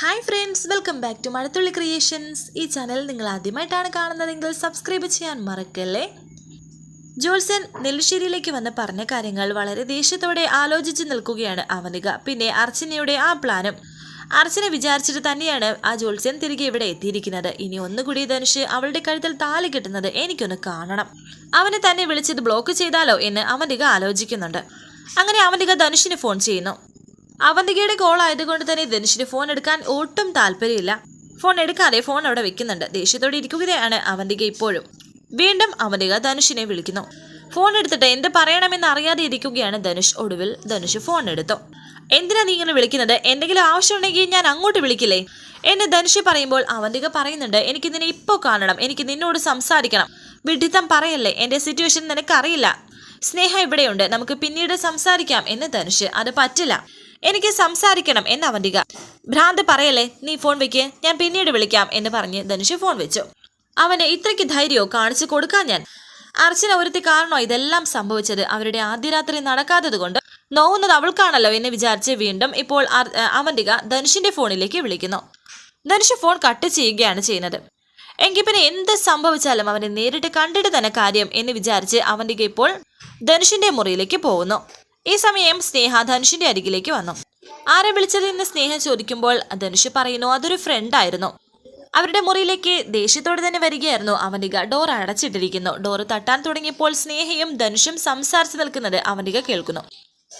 Hi friends welcome back to Mazhathulli creations ഈ channel നിങ്ങൾ ആദ്യമായിട്ടാണ് കാണുന്നതെങ്കിൽ സബ്സ്ക്രൈബ് ചെയ്യാൻ മറക്കല്ലേ ജോൾസൻ നെല്ലുശ്ശേരിയിലേക്ക് വന്ന് പറഞ്ഞ കാര്യങ്ങൾ വളരെ ദേഷ്യത്തോടെ ആലോചിച്ച് നിൽക്കുകയാണ് അവനിക പിന്നെ അർച്ചനയുടെ ആ പ്ലാനും അർച്ചന വിചാരിച്ചിട്ട് തന്നെയാണ് ആ ജോത്സ്യൻ തിരികെ ഇവിടെ എത്തിയിരിക്കുന്നത് ഇനി ഒന്നുകൂടി ധനുഷ് അവളുടെ കഴുത്തിൽ താലി കിട്ടുന്നത് എനിക്കൊന്ന് കാണണം അവനെ തന്നെ വിളിച്ചത് ബ്ലോക്ക് ചെയ്താലോ എന്ന് അവനുക ആലോചിക്കുന്നുണ്ട് അങ്ങനെ അവനുക ധനുഷിന് ഫോൺ ചെയ്യുന്നു അവന്തികയുടെ കോൾ ആയതുകൊണ്ട് തന്നെ ധനുഷിന് ഫോൺ എടുക്കാൻ ഒട്ടും താല്പര്യമില്ല ഫോൺ എടുക്കാതെ ഫോൺ അവിടെ വെക്കുന്നുണ്ട് ദേഷ്യത്തോടെ ഇരിക്കുകയാണ് അവന്തിക ഇപ്പോഴും വീണ്ടും അവന്തിക ധനുഷിനെ വിളിക്കുന്നു ഫോൺ എടുത്തിട്ട് എന്ത് പറയണമെന്ന് അറിയാതെ ഇരിക്കുകയാണ് ധനുഷ് ഒടുവിൽ ധനുഷ് ഫോൺ എടുത്തു എന്തിനാ നീ ഇങ്ങനെ വിളിക്കുന്നത് എന്തെങ്കിലും ആവശ്യമുണ്ടെങ്കിൽ ഞാൻ അങ്ങോട്ട് വിളിക്കില്ലേ എന്നെ ധനുഷ് പറയുമ്പോൾ അവന്തിക പറയുന്നുണ്ട് എനിക്ക് നിന്നെ ഇപ്പോൾ കാണണം എനിക്ക് നിന്നോട് സംസാരിക്കണം വിഡിത്തം പറയല്ലേ എൻ്റെ സിറ്റുവേഷൻ നിനക്കറിയില്ല സ്നേഹ ഇവിടെയുണ്ട് നമുക്ക് പിന്നീട് സംസാരിക്കാം എന്ന് ധനുഷ് അത് പറ്റില്ല എനിക്ക് സംസാരിക്കണം എന്ന് അവന്തിക ഭ്രാന്ത് പറയല്ലേ നീ ഫോൺ വെക്കേ ഞാൻ പിന്നീട് വിളിക്കാം എന്ന് പറഞ്ഞ് ധനുഷ് ഫോൺ വെച്ചു അവന് ഇത്രയ്ക്ക് ധൈര്യമോ കാണിച്ചു കൊടുക്കാൻ ഞാൻ അർച്ചന ഒരുത്തി കാരണോ ഇതെല്ലാം സംഭവിച്ചത് അവരുടെ ആദ്യ രാത്രി നടക്കാത്തത് കൊണ്ട് നോവുന്നത് അവൾക്കാണല്ലോ എന്ന് വിചാരിച്ച് വീണ്ടും ഇപ്പോൾ അവന്തിക ധനുഷിന്റെ ഫോണിലേക്ക് വിളിക്കുന്നു ധനുഷ് ഫോൺ കട്ട് ചെയ്യുകയാണ് ചെയ്യുന്നത് എങ്കിൽ പിന്നെ എന്ത് സംഭവിച്ചാലും അവനെ നേരിട്ട് കണ്ടിട്ട് തന്നെ കാര്യം എന്ന് വിചാരിച്ച് അവന്തിക ഇപ്പോൾ ധനുഷിന്റെ മുറിയിലേക്ക് പോകുന്നു ഈ സമയം സ്നേഹ ധനുഷിന്റെ അരികിലേക്ക് വന്നു ആരെ വിളിച്ചതെന്ന് സ്നേഹ ചോദിക്കുമ്പോൾ ധനുഷ് പറയുന്നു അതൊരു ഫ്രണ്ടായിരുന്നു അവരുടെ മുറിയിലേക്ക് ദേഷ്യത്തോടെ തന്നെ വരികയായിരുന്നു അവനിക ഡോർ അടച്ചിട്ടിരിക്കുന്നു ഡോർ തട്ടാൻ തുടങ്ങിയപ്പോൾ സ്നേഹയും ധനുഷും സംസാരിച്ചു നിൽക്കുന്നത് അവനിക കേൾക്കുന്നു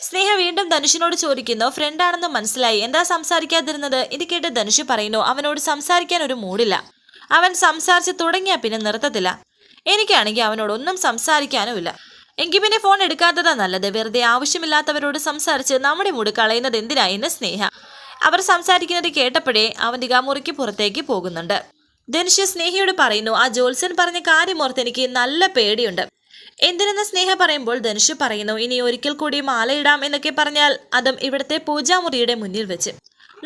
സ്നേഹ വീണ്ടും ധനുഷിനോട് ചോദിക്കുന്നു ഫ്രണ്ടാണെന്ന് മനസ്സിലായി എന്താ സംസാരിക്കാതിരുന്നത് ഇത് കേട്ട് ധനുഷ് പറയുന്നു അവനോട് സംസാരിക്കാൻ ഒരു മൂടില്ല അവൻ സംസാരിച്ച് തുടങ്ങിയ പിന്നെ നിർത്തത്തില്ല എനിക്കാണെങ്കിൽ അവനോട് ഒന്നും സംസാരിക്കാനുമില്ല എങ്കിൽ പിന്നെ ഫോൺ എടുക്കാത്തതാ നല്ലത് വെറുതെ ആവശ്യമില്ലാത്തവരോട് സംസാരിച്ച് നമ്മുടെ മൂട് കളയുന്നത് എന്തിനാ എന്ന് സ്നേഹ അവർ സംസാരിക്കുന്നത് കേട്ടപ്പോഴേ അവന്തിക മുറിക്ക് പുറത്തേക്ക് പോകുന്നുണ്ട് ധനുഷ്യ സ്നേഹയോട് പറയുന്നു ആ ജോത്സൻ പറഞ്ഞ കാര്യമോർത്ത് എനിക്ക് നല്ല പേടിയുണ്ട് എന്തിനെന്ന് സ്നേഹ പറയുമ്പോൾ ധനുഷ് പറയുന്നു ഇനി ഒരിക്കൽ കൂടി മാലയിടാം എന്നൊക്കെ പറഞ്ഞാൽ അതും ഇവിടുത്തെ പൂജാമുറിയുടെ മുന്നിൽ വെച്ച്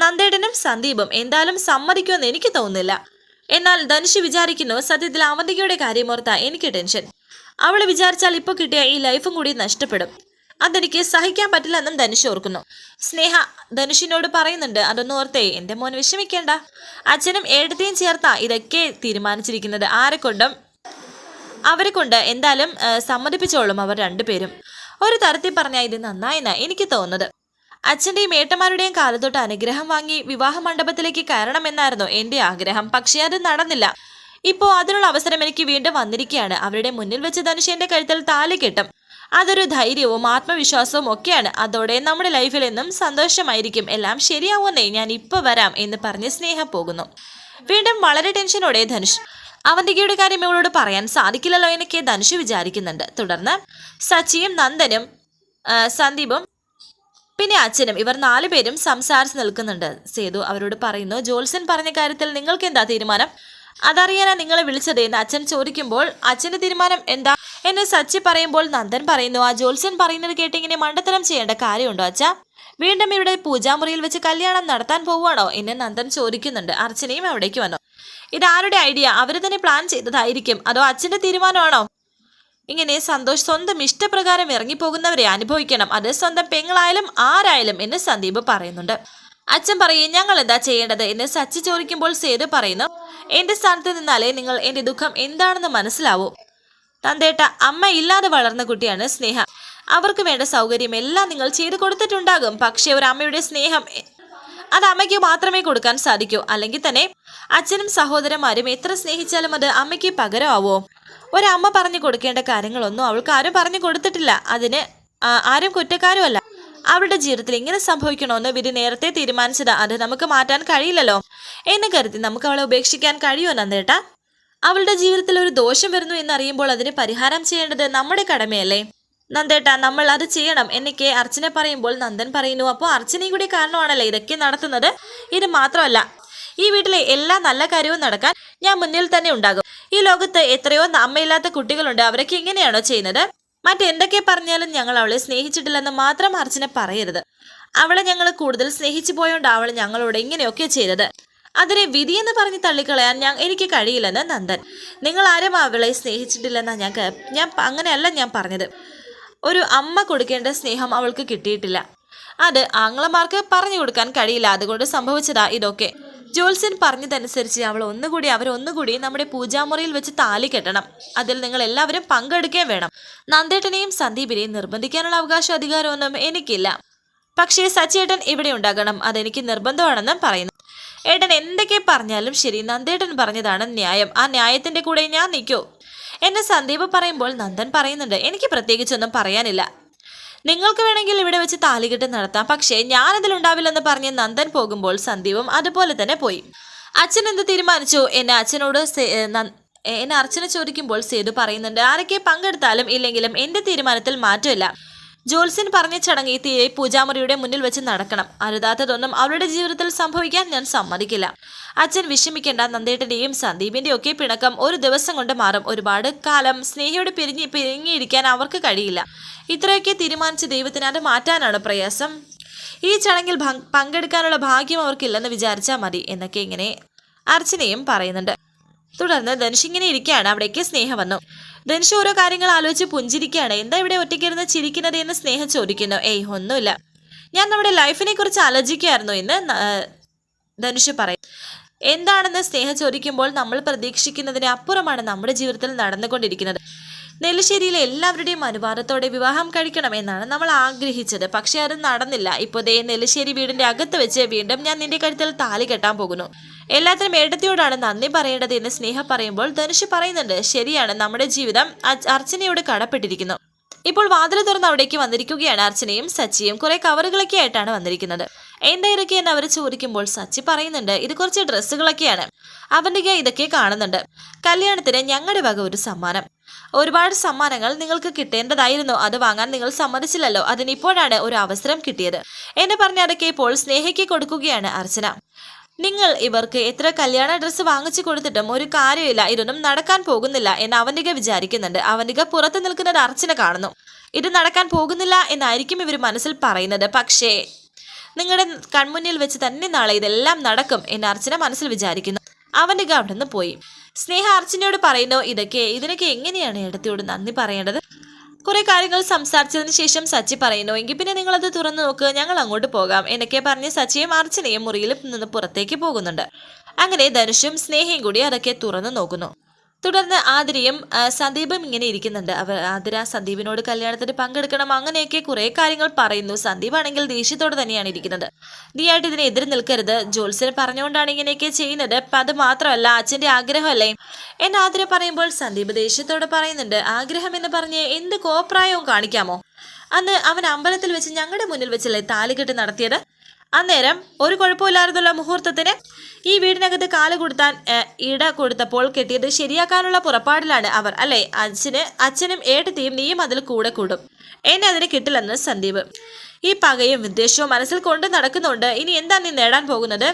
നന്ദേടനും സന്ദീപും എന്തായാലും സമ്മതിക്കുമെന്ന് എനിക്ക് തോന്നുന്നില്ല എന്നാൽ ധനുഷ് വിചാരിക്കുന്നു സത്യത്തിൽ അവന്തികയുടെ കാര്യമോർത്താ എനിക്ക് ടെൻഷൻ അവൾ വിചാരിച്ചാൽ ഇപ്പൊ കിട്ടിയ ഈ ലൈഫും കൂടി നഷ്ടപ്പെടും അതെനിക്ക് സഹിക്കാൻ പറ്റില്ല എന്നും ധനുഷ് ഓർക്കുന്നു സ്നേഹ ധനുഷിനോട് പറയുന്നുണ്ട് അതൊന്നും ഓർത്തേ എൻ്റെ മോൻ വിഷമിക്കേണ്ട അച്ഛനും ഏടത്തെയും ചേർത്താ ഇതൊക്കെ തീരുമാനിച്ചിരിക്കുന്നത് കൊണ്ടും അവരെ കൊണ്ട് എന്തായാലും സമ്മതിപ്പിച്ചോളും അവർ രണ്ടുപേരും ഒരു തരത്തിൽ പറഞ്ഞാൽ ഇത് നന്നായെന്നാ എനിക്ക് തോന്നുന്നത് അച്ഛൻ്റെയും ഏട്ടന്മാരുടെയും കാലത്തൊട്ട് അനുഗ്രഹം വാങ്ങി വിവാഹ മണ്ഡപത്തിലേക്ക് കയറണമെന്നായിരുന്നു എൻ്റെ ആഗ്രഹം പക്ഷേ അത് നടന്നില്ല ഇപ്പോൾ അതിനുള്ള അവസരം എനിക്ക് വീണ്ടും വന്നിരിക്കുകയാണ് അവരുടെ മുന്നിൽ വെച്ച് ധനുഷ് കഴുത്തിൽ താലി കിട്ടും അതൊരു ധൈര്യവും ആത്മവിശ്വാസവും ഒക്കെയാണ് അതോടെ നമ്മുടെ ലൈഫിൽ എന്നും സന്തോഷമായിരിക്കും എല്ലാം ശരിയാവുന്നേ ഞാൻ ഇപ്പോൾ വരാം എന്ന് പറഞ്ഞ് സ്നേഹം പോകുന്നു വീണ്ടും വളരെ ടെൻഷനോടെ ധനുഷ് അവന്തികയുടെ കാര്യം ഇവളോട് പറയാൻ സാധിക്കില്ലല്ലോ എന്നൊക്കെ ധനുഷ് വിചാരിക്കുന്നുണ്ട് തുടർന്ന് സച്ചിയും നന്ദനും സന്ദീപും പിന്നെ അച്ഛനും ഇവർ നാലുപേരും സംസാരിച്ച് നിൽക്കുന്നുണ്ട് സേതു അവരോട് പറയുന്നു ജോൽസൻ പറഞ്ഞ കാര്യത്തിൽ നിങ്ങൾക്ക് എന്താ തീരുമാനം അതറിയാനാ നിങ്ങളെ വിളിച്ചതെന്ന് അച്ഛൻ ചോദിക്കുമ്പോൾ അച്ഛന്റെ തീരുമാനം എന്താ എന്നെ സച്ചി പറയുമ്പോൾ നന്ദൻ പറയുന്നു ആ ജോത്സ്യൻ പറയുന്നത് കേട്ടിങ്ങനെ മണ്ടത്തരം ചെയ്യേണ്ട കാര്യമുണ്ടോ അച്ഛ വീണ്ടും ഇവിടെ പൂജാമുറിയിൽ വെച്ച് കല്യാണം നടത്താൻ പോവുകയാണോ എന്ന് നന്ദൻ ചോദിക്കുന്നുണ്ട് അർച്ചനയും അവിടേക്ക് വന്നു ഇത് ആരുടെ ഐഡിയ അവർ തന്നെ പ്ലാൻ ചെയ്തതായിരിക്കും അതോ അച്ഛന്റെ തീരുമാനമാണോ ഇങ്ങനെ സന്തോഷ് സ്വന്തം ഇഷ്ടപ്രകാരം ഇറങ്ങിപ്പോകുന്നവരെ അനുഭവിക്കണം അത് സ്വന്തം പെങ്ങളായാലും ആരായാലും എന്ന് സന്ദീപ് പറയുന്നുണ്ട് അച്ഛൻ പറയും ഞങ്ങൾ എന്താ ചെയ്യേണ്ടത് എന്ന് സച്ചി ചോദിക്കുമ്പോൾ സേതു പറയുന്നു എന്റെ സ്ഥാനത്ത് നിന്നാലേ നിങ്ങൾ എന്റെ ദുഃഖം എന്താണെന്ന് മനസ്സിലാവൂ തന്തേട്ട അമ്മ ഇല്ലാതെ വളർന്ന കുട്ടിയാണ് സ്നേഹ അവർക്ക് വേണ്ട സൗകര്യം എല്ലാം നിങ്ങൾ ചെയ്തു കൊടുത്തിട്ടുണ്ടാകും പക്ഷേ ഒരു അമ്മയുടെ സ്നേഹം അത് അമ്മയ്ക്ക് മാത്രമേ കൊടുക്കാൻ സാധിക്കൂ അല്ലെങ്കിൽ തന്നെ അച്ഛനും സഹോദരന്മാരും എത്ര സ്നേഹിച്ചാലും അത് അമ്മയ്ക്ക് പകരമാവോ ഒരമ്മ പറഞ്ഞു കൊടുക്കേണ്ട കാര്യങ്ങളൊന്നും അവൾക്ക് ആരും പറഞ്ഞു കൊടുത്തിട്ടില്ല അതിന് ആരും കുറ്റക്കാരുമല്ല അവരുടെ ജീവിതത്തിൽ ഇങ്ങനെ സംഭവിക്കണമെന്ന് വിധി നേരത്തെ തീരുമാനിച്ചത് അത് നമുക്ക് മാറ്റാൻ കഴിയില്ലല്ലോ എന്ന് കരുതി നമുക്ക് അവളെ ഉപേക്ഷിക്കാൻ കഴിയുമോ നന്ദേട്ട അവളുടെ ജീവിതത്തിൽ ഒരു ദോഷം വരുന്നു എന്നറിയുമ്പോൾ അതിന് പരിഹാരം ചെയ്യേണ്ടത് നമ്മുടെ കടമയല്ലേ നന്ദേട്ട നമ്മൾ അത് ചെയ്യണം എന്നൊക്കെ അർച്ചന പറയുമ്പോൾ നന്ദൻ പറയുന്നു അപ്പോൾ അർച്ചനയും കൂടി കാരണമാണല്ലേ ഇതൊക്കെ നടത്തുന്നത് ഇത് മാത്രമല്ല ഈ വീട്ടിലെ എല്ലാ നല്ല കാര്യവും നടക്കാൻ ഞാൻ മുന്നിൽ തന്നെ ഉണ്ടാകും ഈ ലോകത്ത് എത്രയോ അമ്മയില്ലാത്ത കുട്ടികളുണ്ട് അവരൊക്കെ എങ്ങനെയാണോ ചെയ്യുന്നത് മറ്റെന്തൊക്കെ പറഞ്ഞാലും ഞങ്ങൾ അവളെ സ്നേഹിച്ചിട്ടില്ലെന്ന് മാത്രം അർജുനെ പറയരുത് അവളെ ഞങ്ങൾ കൂടുതൽ സ്നേഹിച്ചു പോയോണ്ട് അവൾ ഞങ്ങളോട് ഇങ്ങനെയൊക്കെ ചെയ്തത് അതിനെ വിധിയെന്ന് പറഞ്ഞ് തള്ളിക്കളയാൻ ഞാൻ എനിക്ക് കഴിയില്ലെന്ന് നന്ദൻ നിങ്ങൾ ആരും അവളെ സ്നേഹിച്ചിട്ടില്ലെന്നാ ഞാൻ ഞാൻ അങ്ങനെയല്ല ഞാൻ പറഞ്ഞത് ഒരു അമ്മ കൊടുക്കേണ്ട സ്നേഹം അവൾക്ക് കിട്ടിയിട്ടില്ല അത് ആംഗ്ലമാർക്ക് പറഞ്ഞു കൊടുക്കാൻ കഴിയില്ല അതുകൊണ്ട് സംഭവിച്ചതാ ഇതൊക്കെ ജോൽസൻ പറഞ്ഞതനുസരിച്ച് അവൾ ഒന്നുകൂടി അവർ ഒന്നുകൂടി നമ്മുടെ പൂജാമുറിയിൽ വെച്ച് താലി കെട്ടണം അതിൽ നിങ്ങൾ എല്ലാവരും പങ്കെടുക്കുകയും വേണം നന്ദേട്ടനെയും സന്ദീപിനെയും നിർബന്ധിക്കാനുള്ള അവകാശ അധികാരമൊന്നും എനിക്കില്ല പക്ഷേ സച്ചേട്ടൻ ഇവിടെ ഉണ്ടാകണം അതെനിക്ക് നിർബന്ധമാണെന്നും പറയുന്നു ഏട്ടൻ എന്തൊക്കെ പറഞ്ഞാലും ശരി നന്ദേട്ടൻ പറഞ്ഞതാണ് ന്യായം ആ ന്യായത്തിന്റെ കൂടെ ഞാൻ നിൽക്കൂ എന്നെ സന്ദീപ് പറയുമ്പോൾ നന്ദൻ പറയുന്നുണ്ട് എനിക്ക് പ്രത്യേകിച്ചൊന്നും പറയാനില്ല നിങ്ങൾക്ക് വേണമെങ്കിൽ ഇവിടെ വെച്ച് താലികെട്ട് നടത്താം പക്ഷേ ഞാനതിലുണ്ടാവില്ലെന്ന് പറഞ്ഞ് നന്ദൻ പോകുമ്പോൾ സന്ദീപും അതുപോലെ തന്നെ പോയി അച്ഛൻ എന്ത് തീരുമാനിച്ചു എന്നെ അച്ഛനോട് എന്നെ അർച്ചന ചോദിക്കുമ്പോൾ സേതു പറയുന്നുണ്ട് ആരൊക്കെ പങ്കെടുത്താലും ഇല്ലെങ്കിലും എന്റെ തീരുമാനത്തിൽ മാറ്റമില്ല ജോൽസിൻ പറഞ്ഞ ചടങ്ങ് ഈ തീയെ പൂജാമുറിയുടെ മുന്നിൽ വെച്ച് നടക്കണം അരുതാത്തതൊന്നും അവളുടെ ജീവിതത്തിൽ സംഭവിക്കാൻ ഞാൻ സമ്മതിക്കില്ല അച്ഛൻ വിഷമിക്കേണ്ട നന്ദേട്ടന്റെയും സന്ദീപിന്റെയും ഒക്കെ പിണക്കം ഒരു ദിവസം കൊണ്ട് മാറും ഒരുപാട് കാലം സ്നേഹയോട് പിരിഞ്ഞ് പിരിഞ്ഞിരിക്കാൻ അവർക്ക് കഴിയില്ല ഇത്രയൊക്കെ തീരുമാനിച്ച് ദൈവത്തിന് അത് മാറ്റാനാണ് പ്രയാസം ഈ ചടങ്ങിൽ പങ്കെടുക്കാനുള്ള ഭാഗ്യം അവർക്കില്ലെന്ന് വിചാരിച്ചാൽ മതി എന്നൊക്കെ ഇങ്ങനെ അർച്ചനയും പറയുന്നുണ്ട് തുടർന്ന് ധനുഷ് ഇങ്ങനെ ഇരിക്കുകയാണ് അവിടേക്ക് സ്നേഹ വന്നു ധനുഷ് ഓരോ കാര്യങ്ങൾ ആലോചിച്ച് പുഞ്ചിരിക്കുകയാണ് എന്താ ഇവിടെ ഒറ്റയ്ക്കിരുന്ന് ചിരിക്കുന്നത് എന്ന് സ്നേഹ ചോദിക്കുന്നു ഏയ് ഒന്നുമില്ല ഞാൻ നമ്മുടെ ലൈഫിനെ കുറിച്ച് ആലോചിക്കുകയായിരുന്നു എന്ന് ധനുഷ് പറയും എന്താണെന്ന് സ്നേഹ ചോദിക്കുമ്പോൾ നമ്മൾ പ്രതീക്ഷിക്കുന്നതിന് അപ്പുറമാണ് നമ്മുടെ ജീവിതത്തിൽ നടന്നുകൊണ്ടിരിക്കുന്നത് നെല്ലിശ്ശേരിയിലെ എല്ലാവരുടെയും അനുവാദത്തോടെ വിവാഹം കഴിക്കണം എന്നാണ് നമ്മൾ ആഗ്രഹിച്ചത് പക്ഷെ അത് നടന്നില്ല ഇപ്പോൾ ദേ നെല്ലിശ്ശേരി വീടിന്റെ അകത്ത് വെച്ച് വീണ്ടും ഞാൻ നിന്റെ കഴുത്തിൽ താലി കെട്ടാൻ പോകുന്നു എല്ലാത്തിനും ഏട്ടത്തിയോടാണ് നന്ദി പറയേണ്ടത് എന്ന് സ്നേഹ പറയുമ്പോൾ ധനുഷ് പറയുന്നുണ്ട് ശരിയാണ് നമ്മുടെ ജീവിതം അർച്ചനയോട് കടപ്പെട്ടിരിക്കുന്നു ഇപ്പോൾ വാതിൽ തുറന്ന് അവിടേക്ക് വന്നിരിക്കുകയാണ് അർച്ചനയും സച്ചിയും കുറെ കവറുകളൊക്കെ ആയിട്ടാണ് വന്നിരിക്കുന്നത് എന്തായിരിക്കും എന്ന് അവർ ചോദിക്കുമ്പോൾ സച്ചി പറയുന്നുണ്ട് ഇത് കുറച്ച് ഡ്രസ്സുകളൊക്കെയാണ് അവൻ്റെ ഇതൊക്കെ കാണുന്നുണ്ട് കല്യാണത്തിന് ഞങ്ങളുടെ വക ഒരു സമ്മാനം ഒരുപാട് സമ്മാനങ്ങൾ നിങ്ങൾക്ക് കിട്ടേണ്ടതായിരുന്നു അത് വാങ്ങാൻ നിങ്ങൾ സമ്മതിച്ചില്ലല്ലോ അതിനിപ്പോഴാണ് ഒരു അവസരം കിട്ടിയത് എന്ന് പറഞ്ഞതൊക്കെ ഇപ്പോൾ സ്നേഹയ്ക്ക് കൊടുക്കുകയാണ് അർച്ചന നിങ്ങൾ ഇവർക്ക് എത്ര കല്യാണ ഡ്രസ്സ് വാങ്ങിച്ചു കൊടുത്തിട്ടും ഒരു കാര്യമില്ല ഇതൊന്നും നടക്കാൻ പോകുന്നില്ല എന്ന് അവൻ്റെ വിചാരിക്കുന്നുണ്ട് അവൻ്റെ പുറത്ത് നിൽക്കുന്നത് അർച്ചന കാണുന്നു ഇത് നടക്കാൻ പോകുന്നില്ല എന്നായിരിക്കും ഇവർ മനസ്സിൽ പറയുന്നത് പക്ഷേ നിങ്ങളുടെ കൺമുന്നിൽ വെച്ച് തന്നെ നാളെ ഇതെല്ലാം നടക്കും എന്ന് അർച്ചന മനസ്സിൽ വിചാരിക്കുന്നു അവന്റെ അവിടെ നിന്ന് പോയി സ്നേഹ അർച്ചനയോട് പറയുന്നു ഇതൊക്കെ ഇതിനൊക്കെ എങ്ങനെയാണ് ഇടത്തിയോട് നന്ദി പറയേണ്ടത് കുറെ കാര്യങ്ങൾ സംസാരിച്ചതിന് ശേഷം സച്ചി പറയുന്നു എങ്കിൽ പിന്നെ നിങ്ങളത് തുറന്നു നോക്ക് ഞങ്ങൾ അങ്ങോട്ട് പോകാം എന്നൊക്കെ പറഞ്ഞ് സച്ചിയും അർച്ചനയും മുറിയിൽ നിന്ന് പുറത്തേക്ക് പോകുന്നുണ്ട് അങ്ങനെ ധനുഷും സ്നേഹയും കൂടി അതൊക്കെ തുറന്നു നോക്കുന്നു തുടർന്ന് ആതിരയും സന്ദീപും ഇങ്ങനെ ഇരിക്കുന്നുണ്ട് അവർ ആതിര സന്ദീപിനോട് കല്യാണത്തിന് പങ്കെടുക്കണം അങ്ങനെയൊക്കെ കുറേ കാര്യങ്ങൾ പറയുന്നു സന്ദീപ് ആണെങ്കിൽ ദേഷ്യത്തോടെ തന്നെയാണ് ഇരിക്കുന്നത് നീ ആയിട്ട് ഇതിനെ എതിരെ നിൽക്കരുത് ജോത്സ്യന് പറഞ്ഞുകൊണ്ടാണ് ഇങ്ങനെയൊക്കെ ചെയ്യുന്നത് അത് മാത്രമല്ല അച്ഛൻ്റെ ആഗ്രഹമല്ലേ എന്ന് ആതിര പറയുമ്പോൾ സന്ദീപ് ദേഷ്യത്തോടെ പറയുന്നുണ്ട് ആഗ്രഹം എന്ന് പറഞ്ഞ് എന്ത് കോപ്രായവും കാണിക്കാമോ അന്ന് അവൻ അമ്പലത്തിൽ വെച്ച് ഞങ്ങളുടെ മുന്നിൽ വെച്ചല്ലേ താലികെട്ട് നടത്തിയത് അന്നേരം ഒരു കുഴപ്പമില്ലായിരുന്നുള്ള മുഹൂർത്തത്തിന് ഈ വീടിനകത്ത് കാല് കൊടുത്താൻ ഇട കൊടുത്തപ്പോൾ കെട്ടിയത് ശരിയാക്കാനുള്ള പുറപ്പാടിലാണ് അവർ അല്ലേ അച്ഛന് അച്ഛനും ഏട്ടത്തിയും നീയും അതിൽ കൂടെ കൂടും എന്നെ അതിന് കിട്ടില്ലെന്ന് സന്ദീപ് ഈ പകയും വിദ്വേഷവും മനസ്സിൽ കൊണ്ട് നടക്കുന്നുണ്ട് ഇനി എന്താ നീ നേടാൻ പോകുന്നത്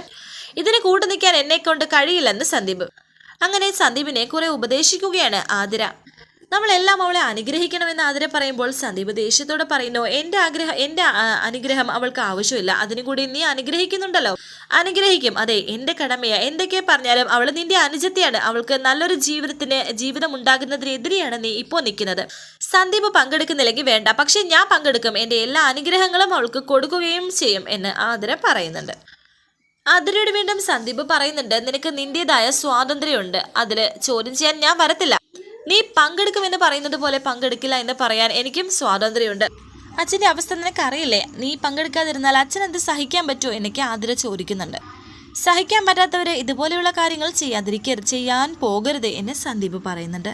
ഇതിന് കൂട്ടു നിൽക്കാൻ എന്നെ കൊണ്ട് കഴിയില്ലെന്ന് സന്ദീപ് അങ്ങനെ സന്ദീപിനെ കുറെ ഉപദേശിക്കുകയാണ് ആതിര നമ്മളെല്ലാം അവളെ അനുഗ്രഹിക്കണമെന്ന് ആതിരെ പറയുമ്പോൾ സന്ദീപ് ദേഷ്യത്തോടെ പറയുന്നു എൻ്റെ ആഗ്രഹം എൻ്റെ അനുഗ്രഹം അവൾക്ക് ആവശ്യമില്ല അതിനു കൂടി നീ അനുഗ്രഹിക്കുന്നുണ്ടല്ലോ അനുഗ്രഹിക്കും അതെ എൻ്റെ കടമയ എന്തൊക്കെ പറഞ്ഞാലും അവൾ നിന്റെ അനുജത്തെയാണ് അവൾക്ക് നല്ലൊരു ജീവിതത്തിന് ജീവിതം ഉണ്ടാകുന്നതിനെതിരെയാണ് നീ ഇപ്പോൾ നിൽക്കുന്നത് സന്ദീപ് പങ്കെടുക്കുന്നില്ലെങ്കിൽ വേണ്ട പക്ഷെ ഞാൻ പങ്കെടുക്കും എൻ്റെ എല്ലാ അനുഗ്രഹങ്ങളും അവൾക്ക് കൊടുക്കുകയും ചെയ്യും എന്ന് ആതിര പറയുന്നുണ്ട് അതിരോട് വീണ്ടും സന്ദീപ് പറയുന്നുണ്ട് നിനക്ക് നിന്റേതായ സ്വാതന്ത്ര്യമുണ്ട് അതിൽ ചോദ്യം ചെയ്യാൻ ഞാൻ വരത്തില്ല നീ പങ്കെടുക്കുമെന്ന് പറയുന്നത് പോലെ പങ്കെടുക്കില്ല എന്ന് പറയാൻ എനിക്കും സ്വാതന്ത്ര്യമുണ്ട് അച്ഛൻ്റെ അവസ്ഥ നിനക്കറിയില്ലേ നീ പങ്കെടുക്കാതിരുന്നാൽ അച്ഛൻ എന്ത് സഹിക്കാൻ പറ്റുമോ എന്നൊക്കെ ആതിര ചോദിക്കുന്നുണ്ട് സഹിക്കാൻ പറ്റാത്തവരെ ഇതുപോലെയുള്ള കാര്യങ്ങൾ ചെയ്യാതിരിക്കരുത് ചെയ്യാൻ പോകരുത് എന്ന് സന്ദീപ് പറയുന്നുണ്ട്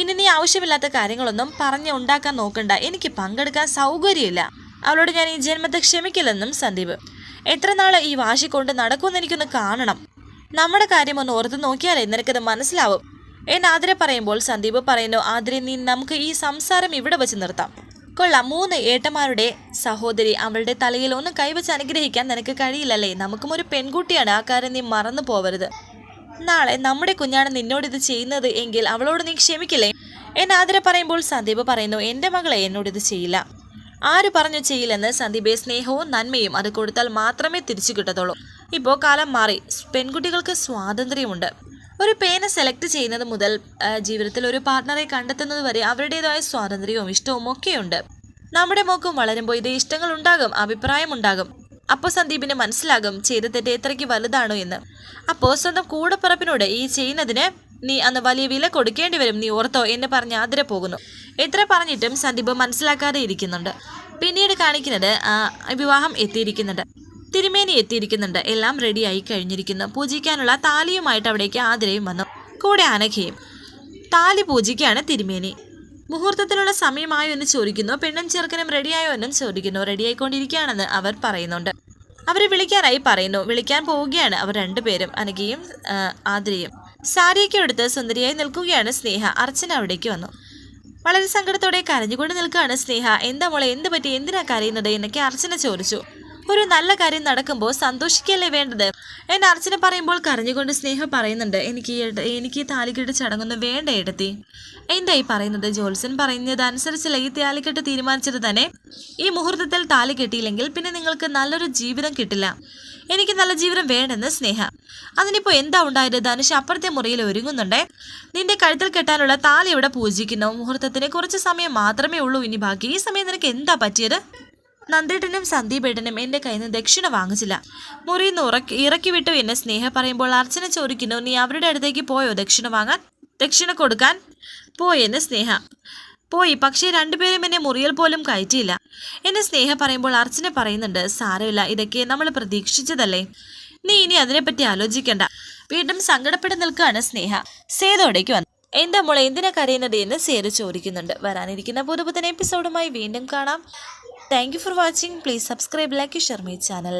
ഇനി നീ ആവശ്യമില്ലാത്ത കാര്യങ്ങളൊന്നും പറഞ്ഞ് ഉണ്ടാക്കാൻ നോക്കണ്ട എനിക്ക് പങ്കെടുക്കാൻ സൗകര്യമില്ല അവളോട് ഞാൻ ഈ ജന്മത്തെ ക്ഷമിക്കില്ലെന്നും സന്ദീപ് എത്ര നാൾ ഈ വാശി കൊണ്ട് നടക്കുമെന്ന് എനിക്കൊന്ന് കാണണം നമ്മുടെ കാര്യം ഒന്ന് ഓർത്ത് നോക്കിയാലേ നിനക്കത് മനസ്സിലാവും എന്ന് ആതിരെ പറയുമ്പോൾ സന്ദീപ് പറയുന്നു ആതിരെ നീ നമുക്ക് ഈ സംസാരം ഇവിടെ വെച്ച് നിർത്താം കൊള്ളാം മൂന്ന് ഏട്ടന്മാരുടെ സഹോദരി അവളുടെ തലയിൽ ഒന്ന് കൈവച്ച് അനുഗ്രഹിക്കാൻ നിനക്ക് കഴിയില്ലല്ലേ നമുക്കും ഒരു പെൺകുട്ടിയാണ് ആ കാര്യം നീ മറന്നു പോവരുത് നാളെ നമ്മുടെ കുഞ്ഞാണ് നിന്നോട് ഇത് ചെയ്യുന്നത് എങ്കിൽ അവളോട് നീ ക്ഷമിക്കില്ലേ എന്ന് ആതിര പറയുമ്പോൾ സന്ദീപ് പറയുന്നു എൻ്റെ മകളെ എന്നോട് ഇത് ചെയ്യില്ല ആര് പറഞ്ഞു ചെയ്യില്ലെന്ന് സന്ദീപെ സ്നേഹവും നന്മയും അത് കൊടുത്താൽ മാത്രമേ തിരിച്ചു കിട്ടത്തുള്ളൂ ഇപ്പോൾ കാലം മാറി പെൺകുട്ടികൾക്ക് സ്വാതന്ത്ര്യമുണ്ട് ഒരു പേന സെലക്ട് ചെയ്യുന്നത് മുതൽ ജീവിതത്തിൽ ഒരു പാർട്ട്ണറെ കണ്ടെത്തുന്നത് വരെ അവരുടേതായ സ്വാതന്ത്ര്യവും ഇഷ്ടവും ഒക്കെയുണ്ട് നമ്മുടെ മോക്കും വളരുമ്പോൾ ഇത് ഇഷ്ടങ്ങൾ ഉണ്ടാകും അഭിപ്രായമുണ്ടാകും അപ്പോൾ സന്ദീപിന് മനസ്സിലാകും ചെയ്ത തെറ്റ് എത്രയ്ക്ക് വലുതാണോ എന്ന് അപ്പോൾ സ്വന്തം കൂടപ്പറപ്പിനോട് ഈ ചെയ്യുന്നതിന് നീ അന്ന് വലിയ വില കൊടുക്കേണ്ടി വരും നീ ഓർത്തോ എന്ന് പറഞ്ഞ് ആതിരെ പോകുന്നു എത്ര പറഞ്ഞിട്ടും സന്ദീപ് മനസ്സിലാക്കാതെ ഇരിക്കുന്നുണ്ട് പിന്നീട് കാണിക്കുന്നത് വിവാഹം എത്തിയിരിക്കുന്നുണ്ട് തിരുമേനി എത്തിയിരിക്കുന്നുണ്ട് എല്ലാം റെഡിയായി കഴിഞ്ഞിരിക്കുന്നു പൂജിക്കാനുള്ള താലിയുമായിട്ട് അവിടേക്ക് ആതിരയും വന്നു കൂടെ അനഘയും താലി പൂജിക്കാണ് തിരുമേനി മുഹൂർത്തത്തിനുള്ള സമയമായോ എന്ന് ചോദിക്കുന്നു പെണ്ണും ചെറുക്കനും റെഡിയായോ എന്നും ചോദിക്കുന്നു റെഡിയായിക്കൊണ്ടിരിക്കുകയാണെന്ന് അവർ പറയുന്നുണ്ട് അവരെ വിളിക്കാനായി പറയുന്നു വിളിക്കാൻ പോവുകയാണ് അവർ രണ്ടുപേരും അനഘയും ആതിരയും സാരിയൊക്കെ എടുത്ത് സുന്ദരിയായി നിൽക്കുകയാണ് സ്നേഹ അർച്ചന അവിടേക്ക് വന്നു വളരെ സങ്കടത്തോടെ കരഞ്ഞുകൊണ്ട് നിൽക്കുകയാണ് സ്നേഹ എന്താ മോളെ എന്ത് പറ്റി എന്തിനാ കരയുന്നത് എന്നൊക്കെ അർച്ചന ചോദിച്ചു ഒരു നല്ല കാര്യം നടക്കുമ്പോൾ സന്തോഷിക്കല്ലേ വേണ്ടത് എന്റെ അർച്ചന പറയുമ്പോൾ കരഞ്ഞുകൊണ്ട് സ്നേഹ പറയുന്നുണ്ട് എനിക്ക് എനിക്ക് താലിക്കെട്ട് ചടങ്ങൊന്നും വേണ്ട എടുത്തി എന്താ ഈ പറയുന്നത് ജോത്സൻ പറയുന്നതനുസരിച്ചല്ല ഈ താലിക്കെട്ട് തീരുമാനിച്ചത് തന്നെ ഈ മുഹൂർത്തത്തിൽ താലി കെട്ടിയില്ലെങ്കിൽ പിന്നെ നിങ്ങൾക്ക് നല്ലൊരു ജീവിതം കിട്ടില്ല എനിക്ക് നല്ല ജീവിതം വേണ്ടെന്ന് സ്നേഹ അതിനിപ്പോ എന്താ ഉണ്ടായത് ധനുഷ് അപ്പുറത്തെ മുറിയിൽ ഒരുങ്ങുന്നുണ്ടേ നിന്റെ കഴുത്തിൽ കെട്ടാനുള്ള താലി ഇവിടെ പൂജിക്കുന്നു മുഹൂർത്തത്തിന് കുറച്ച് സമയം മാത്രമേ ഉള്ളൂ ഇനി ബാക്കി ഈ സമയം നിനക്ക് എന്താ പറ്റിയത് നന്ദേട്ടനും സന്ദീപേട്ടനും എൻ്റെ കയ്യിൽ നിന്ന് ദക്ഷിണ വാങ്ങിച്ചില്ല നിന്ന് ഉറക്കി ഇറക്കി വിട്ടു എന്നെ സ്നേഹ പറയുമ്പോൾ അർച്ചന ചോദിക്കുന്നു നീ അവരുടെ അടുത്തേക്ക് പോയോ ദക്ഷിണ വാങ്ങാൻ ദക്ഷിണ കൊടുക്കാൻ പോയെന്ന് സ്നേഹ പോയി പക്ഷേ രണ്ടുപേരും എന്നെ മുറിയിൽ പോലും കയറ്റിയില്ല എന്നെ സ്നേഹ പറയുമ്പോൾ അർച്ചന പറയുന്നുണ്ട് സാരമില്ല ഇതൊക്കെ നമ്മൾ പ്രതീക്ഷിച്ചതല്ലേ നീ ഇനി അതിനെപ്പറ്റി ആലോചിക്കണ്ട വീണ്ടും സങ്കടപ്പെട്ട് നിൽക്കുകയാണ് സ്നേഹ സേതോടേക്ക് വന്നു എന്താ മോളെ എന്തിനാ കരയുന്നത് എന്ന് സേതു ചോദിക്കുന്നുണ്ട് വരാനിരിക്കുന്ന പുതു എപ്പിസോഡുമായി വീണ്ടും കാണാം Thank you for watching. Please subscribe, like, and share my channel.